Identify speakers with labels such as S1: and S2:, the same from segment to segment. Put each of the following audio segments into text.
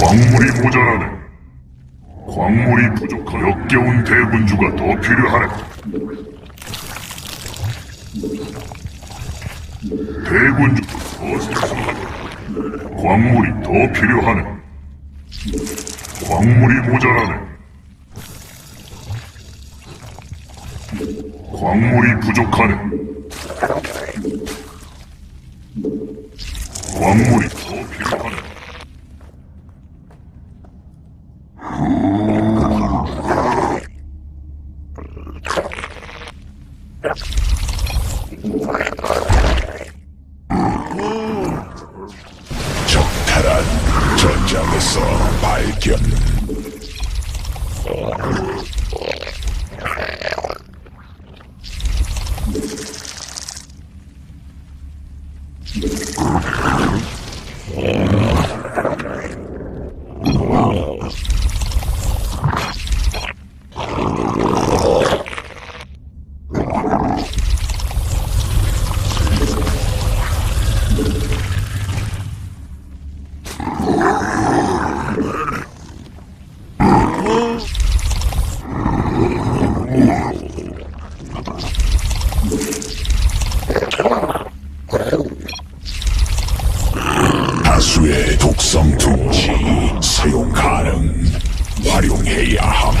S1: 광물이 모자라네. 광물이 부족한 역겨운 대군주가 더 필요하네. 대군주 어서 광물이 더 필요하네. 광물이 모자라네. 광물이 부족하네. 광물이 더 필요하네.
S2: 적탈한 전장에서 발견. 다수의 독성 둥지 사용 가능. 활용해야 함.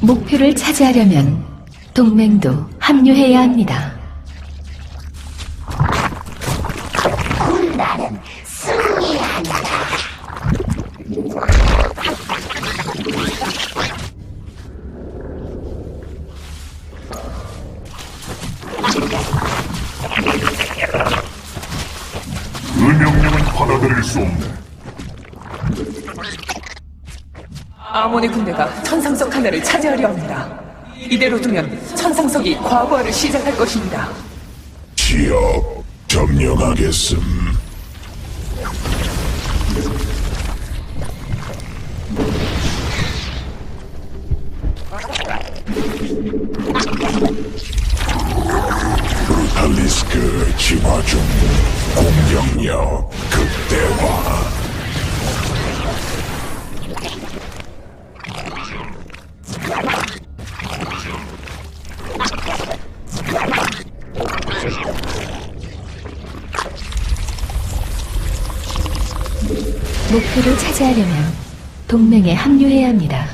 S3: 목표를 차지하려면 동맹도 합류해야 합니다.
S1: 그 명령은 받아들일 수 없네.
S4: 아몬의 군대가 천상석 하나를 차지하려 합니다. 이대로 두면 천상석이 과부하를 시작할 것입니다.
S2: 지역 점령하겠음.
S3: 목표를 차지하려면 동맹에 합류해야 합니다.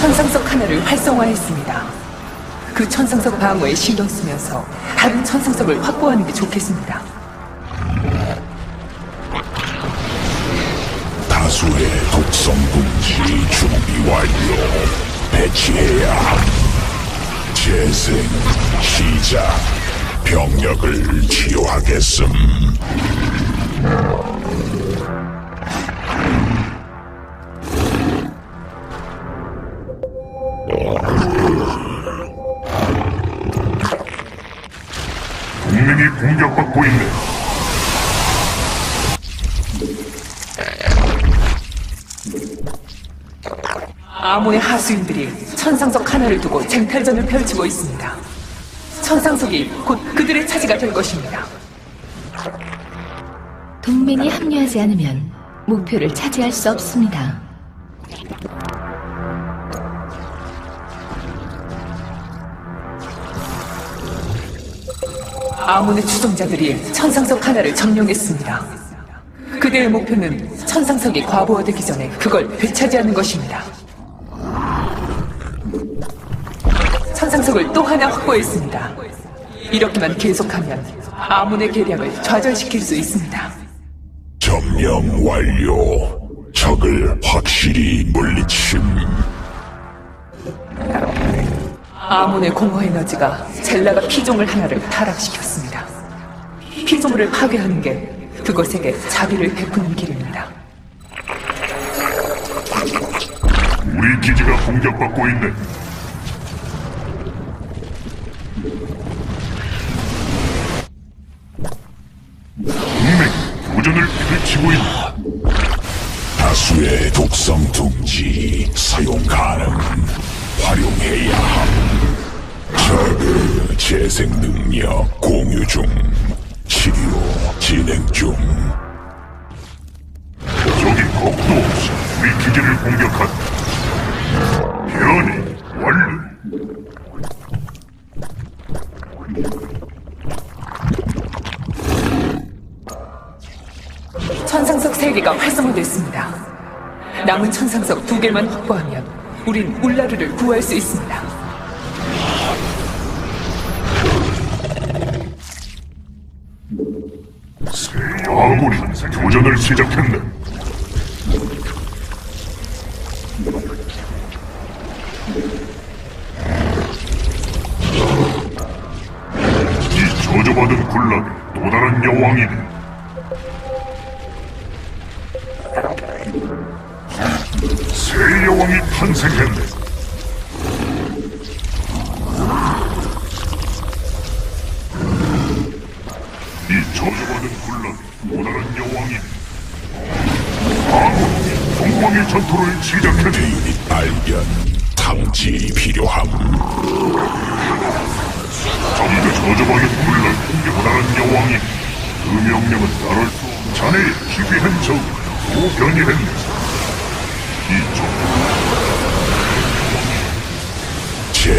S4: 천상석 하나를 활성화했습니다. 그 천상석 방어에 신경 쓰면서 다른 천상석을 확보하는 게 좋겠습니다.
S2: 다수의 독성 분지 준비 완료. 배치해야 함. 재생 시작. 병력을 치유하겠음.
S1: 동맹이 공격받고 있네.
S4: 아몬의 하수인들이 천상석 하나를 두고 쟁탈전을 펼치고 있습니다. 천상석이 곧 그들의 차지가 될 것입니다.
S3: 동맹이 합류하지 않으면 목표를 차지할 수 없습니다.
S4: 아몬의 추종자들이 천상석 하나를 점령했습니다. 그들의 목표는 천상석이 과부하되기 전에 그걸 되찾이하는 것입니다. 천상석을 또 하나 확보했습니다. 이렇게만 계속하면 아몬의 계략을 좌절시킬 수 있습니다.
S2: 점령 완료. 적을 확실히 물리침.
S4: 아몬의 공허 에너지가 젤라가 피조물 하나를 타락시켰습니다. 피조물을 파괴하는 게 그것에게 자비를 베푸는 길입니다.
S1: 우리 기지가 공격받고 있네. 동맹 도전을 펼치고 있네.
S2: 다수의 독성 둥지 사용 가능. 활용해야 함. 적의 재생 능력 공유 중. 치료 진행 중.
S1: 적이 겁도 기지를 공격한다. 변이 완료.
S4: 3개가 활성화됐습니다. 남은 천상석 2개만 확보하면 우린 울라르를 구할 수 있습니다.
S1: 아군이 도전을 시작했네. 이 저주받은 군락이 또 다른 여왕이네. 여왕이 탄생했네. 이 저주받은 군락이 또 다른 여왕이네. 아군, 동방의 전투를 시작했네.
S2: 유닛 발견. 탐지 필요함.
S1: 전부 저주받은 군락이 또 다른 여왕이네. 그 명령은 따를 수 자네의 기괴한 적, 또 변이했네. 이 저, 새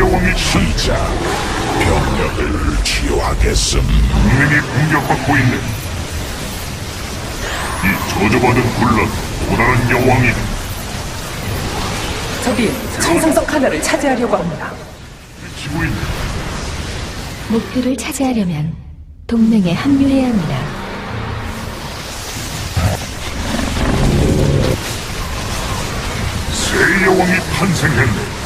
S1: 여왕이
S2: 시작. 병력을 치유하겠음.
S1: 동맹이 공격받고 있네. 이 저주받은 군락 또 다른 여왕이네.
S4: 적이 천상석 하나를 차지하려고 합니다.
S1: 치고 있네.
S3: 목표를 차지하려면 동맹에 합류해야 합니다.
S1: 새 여왕이 탄생했네.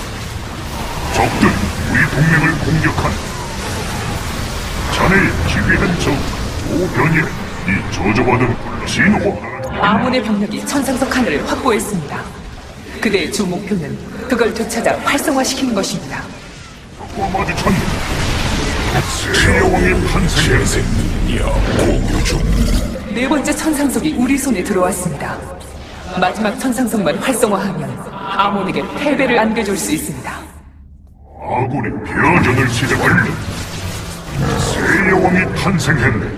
S1: 적들이 우리 동맹을 공격한. 자네의 기괴한 적, 오변이 이 저주받은 진호.
S4: 아몬의 병력이 천상석 하나를 확보했습니다. 그대의 주 목표는 그걸 되찾아 활성화시키는 것입니다.
S1: 과 마주쳤네.
S2: 재생 능력 공유 중.
S4: 네 번째 천상석이 우리 손에 들어왔습니다. 마지막 천상석만 활성화하면 아몬에게 패배를 안겨줄 수 있습니다.
S1: 아군의 변전을 시작하려. 새 여왕이 탄생했네.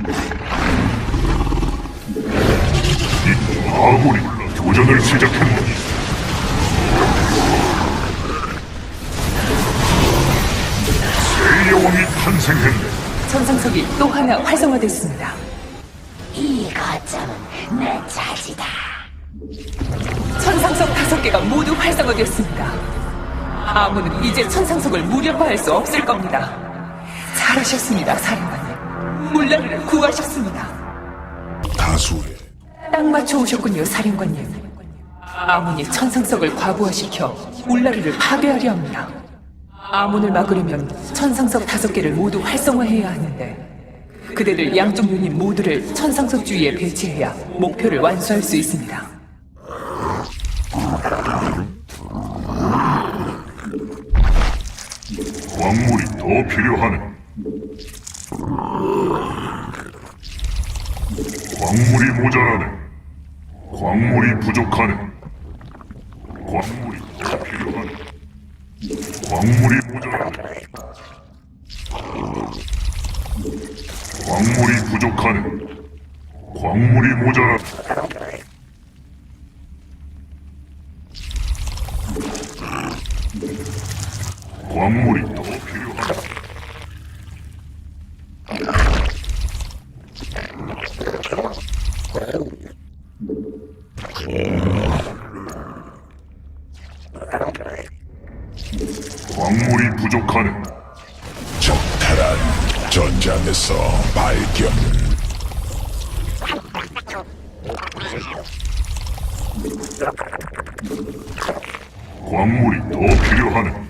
S1: 이 아군이 교전을 시작했네. 새 여왕이 탄생했네.
S4: 천상석이 또 하나 활성화됐습니다.
S5: 이 거점은 내 차지다.
S4: 천상석 다섯 개가 모두 활성화되었습니다. 아무는 이제 천상석을 무력화할 수 없을 겁니다. 잘하셨습니다, 사령관님. 울라르를 구하셨습니다.
S2: 다수의
S4: 딱 맞춰 오셨군요, 사령관님. 아몬이 천상석을 과부하시켜 울라르를 파괴하려 합니다. 아몬을 막으려면 천상석 다섯 개를 모두 활성화해야 하는데 그대들 양쪽 유닛 모두를 천상석 주위에 배치해야 목표를 완수할 수 있습니다.
S1: 광물이 더 필요하네. 광물이 모자라네. 광물이 부족하네. 광물이 더 필요하네. 광물이 모자라네. 광물이 부족하네. 광물이 모자라네. 광물이 더 필요하네. 광물이 부족하네.
S2: 적탈한 전장에서 발견
S1: 광물이 더 필요하네.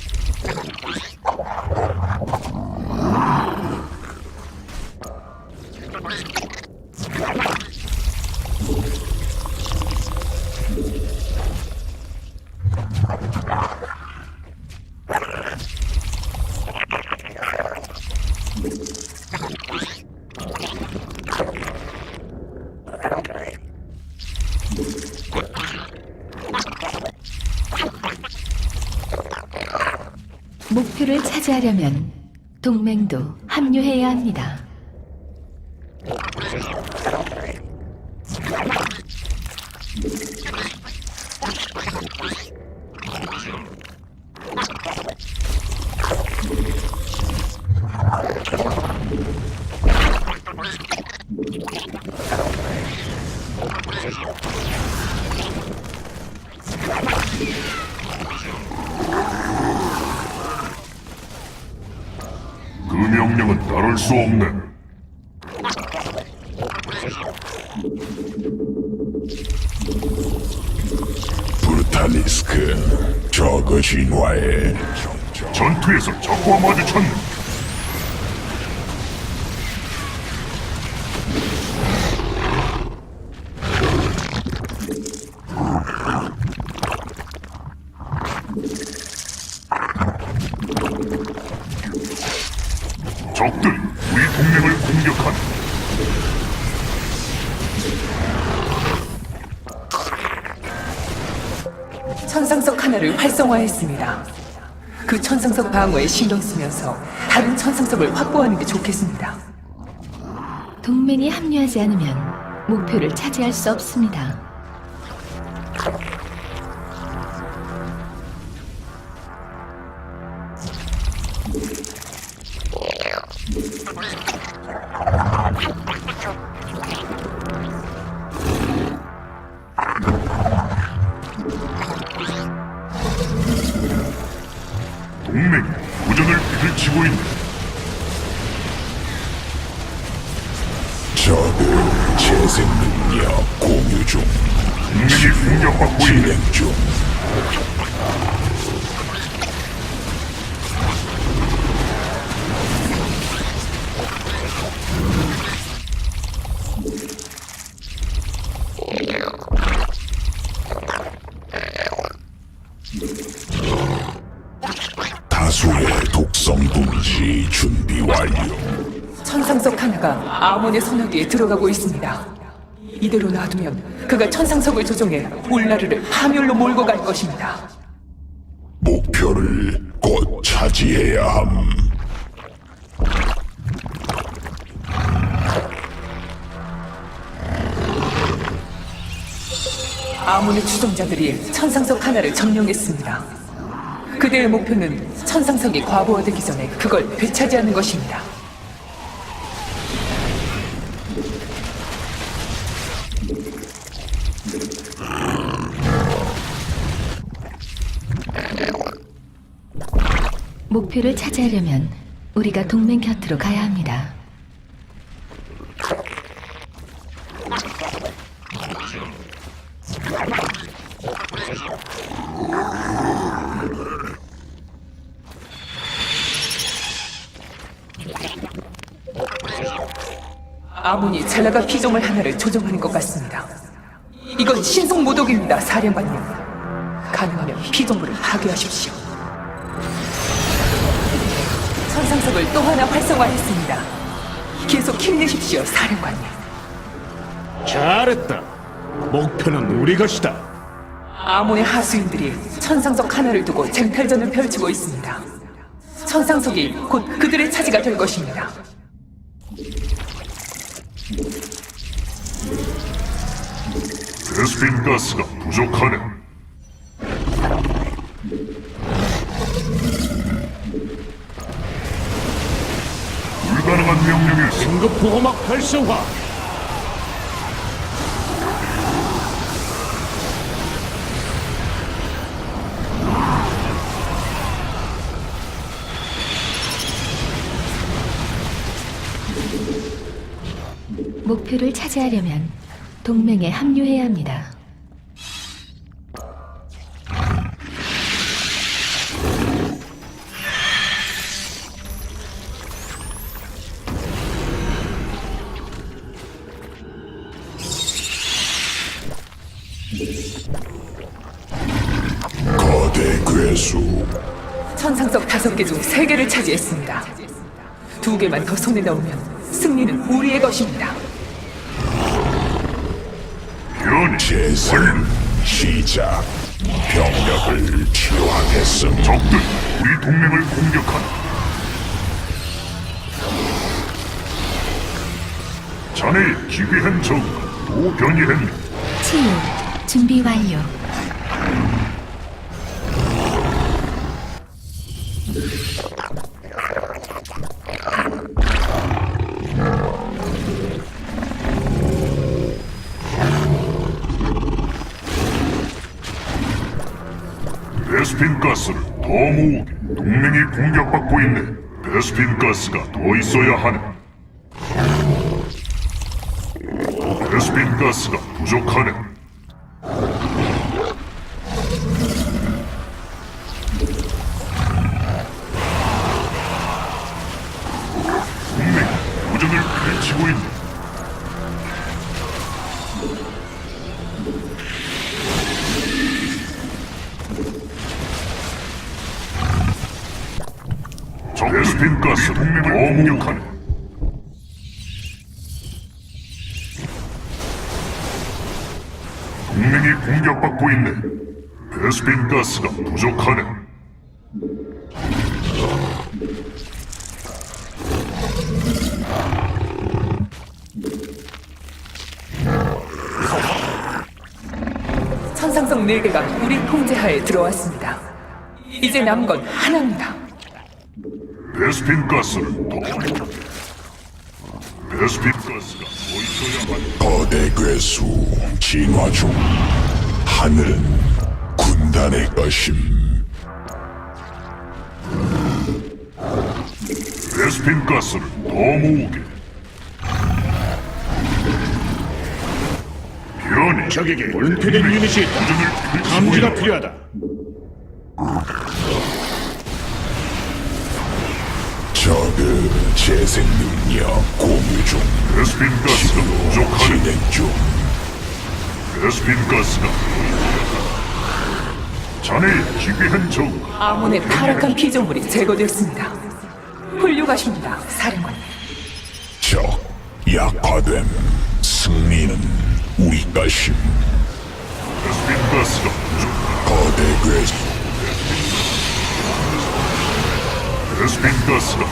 S3: 목표를 차지하려면 동맹도 합류해야 합니다.
S1: 그 명령은 따를 수 없네.
S2: 브루탈리스크 저그 진화의
S1: 전투에서 적과 마주쳤네.
S4: 활성화했습니다. 그 천상석 방어에 신경 쓰면서 다른 천상석을 확보하는 게 좋겠습니다.
S3: 동맹이 합류하지 않으면 목표를 차지할 수 없습니다.
S4: 하나가 아몬의 소나기에 들어가고 있습니다. 이대로 놔두면 그가 천상석을 조종해 울라르를 파멸로 몰고 갈 것입니다.
S2: 목표를 곧 차지해야 함.
S4: 아몬의 추종자들이 천상석 하나를 점령했습니다. 그대의 목표는 천상석이 과부하되기 전에 그걸 되찾이하는 것입니다.
S3: 목표를 차지하려면 우리가 동맹 곁으로 가야 합니다.
S4: 아몬이 젤라가 피조물 하나를 조종하는 것 같습니다. 이건 신속 모독입니다, 사령관님. 가능하면 피조물을 파괴하십시오. 천상석을 또 하나 활성화했습니다. 계속 힘내십시오, 사령관님.
S6: 잘했다. 목표는 우리 것이다.
S4: 아몬의 하수인들이 천상석 하나를 두고 쟁탈전을 펼치고 있습니다. 천상석이 곧 그들의 차지가 될 것입니다.
S1: 베스핀 가스가 부족하네. 수
S6: 긴급 보호막 활성화.
S3: 목표를 차지하려면 동맹에 합류해야 합니다.
S4: 천상석 다섯 개 중 세 개를 차지했습니다. 두 개만 더 손에 넣으면 승리는 우리의 것입니다.
S1: 변이
S2: 재생 시작 병력을 치료하겠음
S1: 적들 우리 동맹을 공격한다. 자네의 기괴한 적또 변이했네.
S3: 치유 준비 완료.
S1: 베스핀 가스를 더 모으게. 동맹이 공격받고 있네. 베스핀 가스가 더 있어야 하네. 베스핀 가스가 부족하네. 공격하네. 동맹이 공격받고 있네. 베스핀 가스가 부족하네.
S4: 천상석 네 개가 우리 통제하에 들어왔습니다. 이제 남은 건 하나입니다.
S1: 베스핀 가스를 더 베스핀 가스가 더 있어야 하네.
S2: 거대 괴수 진화 중 하늘은 군단의 것임
S1: 베스핀 가스를 더 모으게. 변이
S6: 적에게 은폐된 유닛이 있다. 감지가. 필요하다.
S2: 저그 재생 능력 공유 중
S1: 베스핀 가스가 부족하네.
S2: 진행 중
S1: 베스핀 가스가 자네의 기괴한 적
S4: 아몬의 타락한 피조물이 제거되었습니다. 훌륭하십니다, 사령관님.
S2: 적 약화됨 승리는 우리 것임
S1: 베스핀 가스가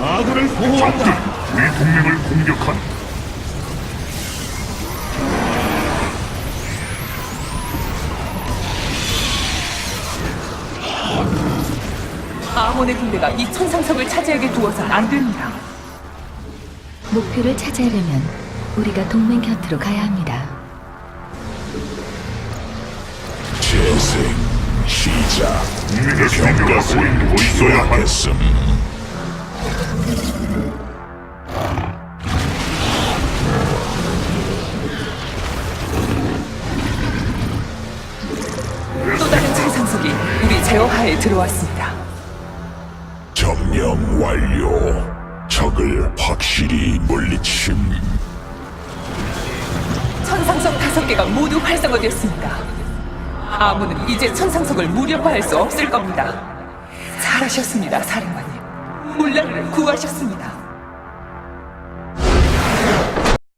S6: 아군을
S1: 적들
S6: 보호한다.
S1: 우리 동맹을 공격한
S4: 아몬의 군대가 이 천상석을 차지하게 두어선 안 됩니다.
S3: 목표를 차지하려면 우리가 동맹 곁으로 가야 합니다.
S1: 수비가 보이고 있어야 한다.
S2: 하겠음
S4: 또 다른 천상석이 우리 제어하에 들어왔습니다.
S2: 점령 완료 적을 확실히 물리침
S4: 천상석 다섯 개가 모두 활성화되었습니다. 아무는 이제 천상석을 무력화할 수 없을 겁니다. 잘하셨습니다, 사령관님. 물라를 구하셨습니다.